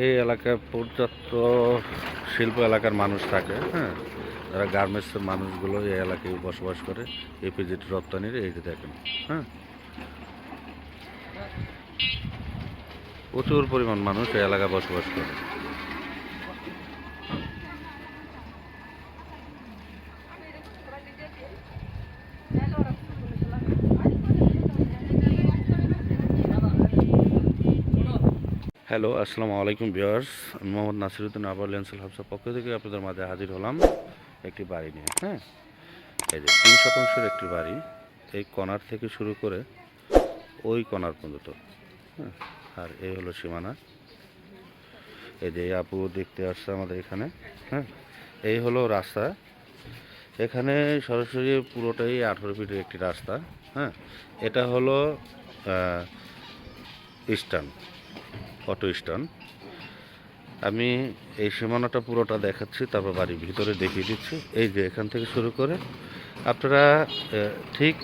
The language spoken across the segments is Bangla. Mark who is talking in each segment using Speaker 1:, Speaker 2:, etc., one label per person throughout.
Speaker 1: এই এলাকায় পর্যাপ্ত শিল্প এলাকার মানুষ থাকে হ্যাঁ। যারা গার্মেন্টসের মানুষগুলো এই এলাকায় বসবাস করে এপিজিটি রপ্তানির এই যে দেখেন হ্যাঁ। প্রচুর পরিমাণ মানুষ এই এলাকায় বসবাস করে। হ্যালো, আসসালামু আলাইকুম ভিউয়ার্স। আমি মোহাম্মদ নাসিরুদ্দিন আবার লেন্সেল হাফসার পক্ষ থেকে আপনাদের মাঝে হাজির হলাম একটি বাড়ি নিয়ে হ্যাঁ? এই যে তিন শতাংশের একটি বাড়ি, এই কণার থেকে শুরু করে ওই কণার পর্যন্ত হ্যাঁ? আর এই হলো সীমানা। এই যে আপু দেখতে আসছে আমাদের এখানে হ্যাঁ? এই হলো রাস্তা। এখানে সরাসরি পুরোটাই আঠেরো ফিটের একটি রাস্তা হ্যাঁ? এটা হলো স্টান অটো স্ট্যান্ড। আমি এই সীমানাটা পুরোটা দেখাচ্ছি, তারপর বাড়ির ভিতরে দেখিয়ে দিচ্ছি। এই যে এখান থেকে শুরু করে আপনারা ঠিক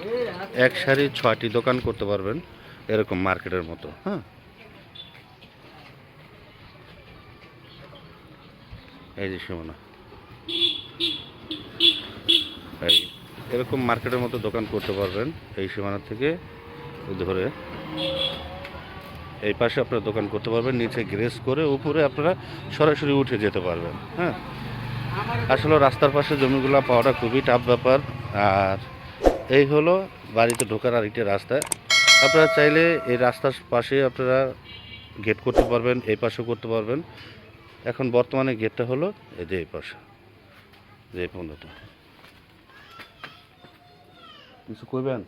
Speaker 1: এক সারি ছয়টি দোকান করতে পারবেন, এরকম মার্কেটের মতো হ্যাঁ? এই যে সীমানা। এরকম মার্কেটের মতো দোকান করতে পারবেন এই সীমানা থেকে ধরে। এই পাশে আপনারা দোকান করতে পারবেন, নিচে গ্রেস করে উপরে আপনারা সরাসরি উঠে যেতে পারবেন হ্যাঁ। আসলে রাস্তার পাশে জমিগুলো পাওয়াটা খুবই টাফ ব্যাপার। আর এই হলো বাড়িতে ঢোকার আরেকটি রাস্তা। আপনারা চাইলে এই রাস্তার পাশে আপনারা গেট করতে পারবেন, এই পাশেও করতে পারবেন। এখন বর্তমানে গেটটা হলো এই যে এই পাশে, যে এই পর্যন্ত। কিছু করবেন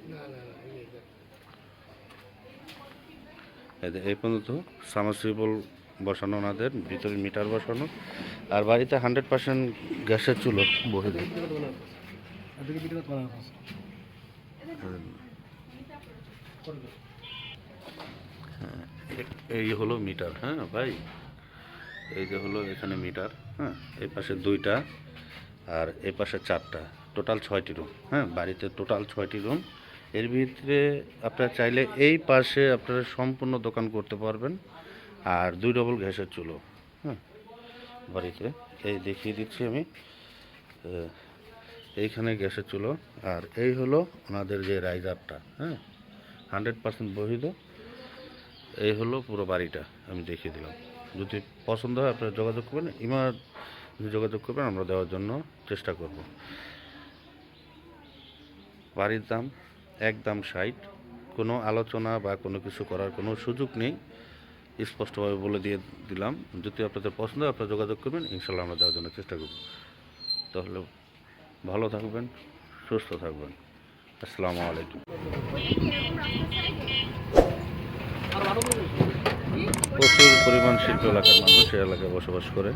Speaker 1: এই পর্যন্ত সামারসিবল বসানো ওনাদের ভিতরে মিটার বসানো। আর বাড়িতে হান্ড্রেড পার্সেন্ট গ্যাসের চুলো বসে দেয় হ্যাঁ, এই হলো মিটার হ্যাঁ ভাই? এই যে হলো এখানে মিটার হ্যাঁ এই পাশে দুইটা আর এই পাশে চারটা। টোটাল ছয়টি রুম হ্যাঁ বাড়িতে টোটাল ছয়টি রুম। এর ভিতরে আপনারা চাইলে এই পাশে আপনারা সম্পূর্ণ দোকান করতে পারবেন। আর দুই ডবল গ্যাসের চুলো হ্যাঁ বাড়িতে। এই দেখিয়ে দিচ্ছি আমি। এইখানে গ্যাসের চুলো। আর এই হলো ওনাদের যে রাইজারটা হ্যাঁ হান্ড্রেড পার্সেন্ট বহিত এই হলো পুরো বাড়িটা, আমি দেখিয়ে দিলাম। যদি পছন্দ হয় আপনারা যোগাযোগ করবেন, ইমার যোগাযোগ করবেন, আমরা দেওয়ার জন্য চেষ্টা করব। বাড়ির দাম একদম ষাট কোনো আলোচনা বা কোনো কিছু করার কোনো সুযোগ নেই। স্পষ্টভাবে বলে দিয়ে দিলাম। যদি আপনাদের পছন্দ হয়, আপনারা যোগাযোগ করবেন। ইনশাল্লাহ আমরা দেওয়ার জন্য চেষ্টা করব। তাহলে ভালো থাকবেন, সুস্থ থাকবেন। আসসালামু আলাইকুম। প্রচুর পরিমাণ শিল্প এলাকার মানুষ এই এলাকায় বসবাস করে।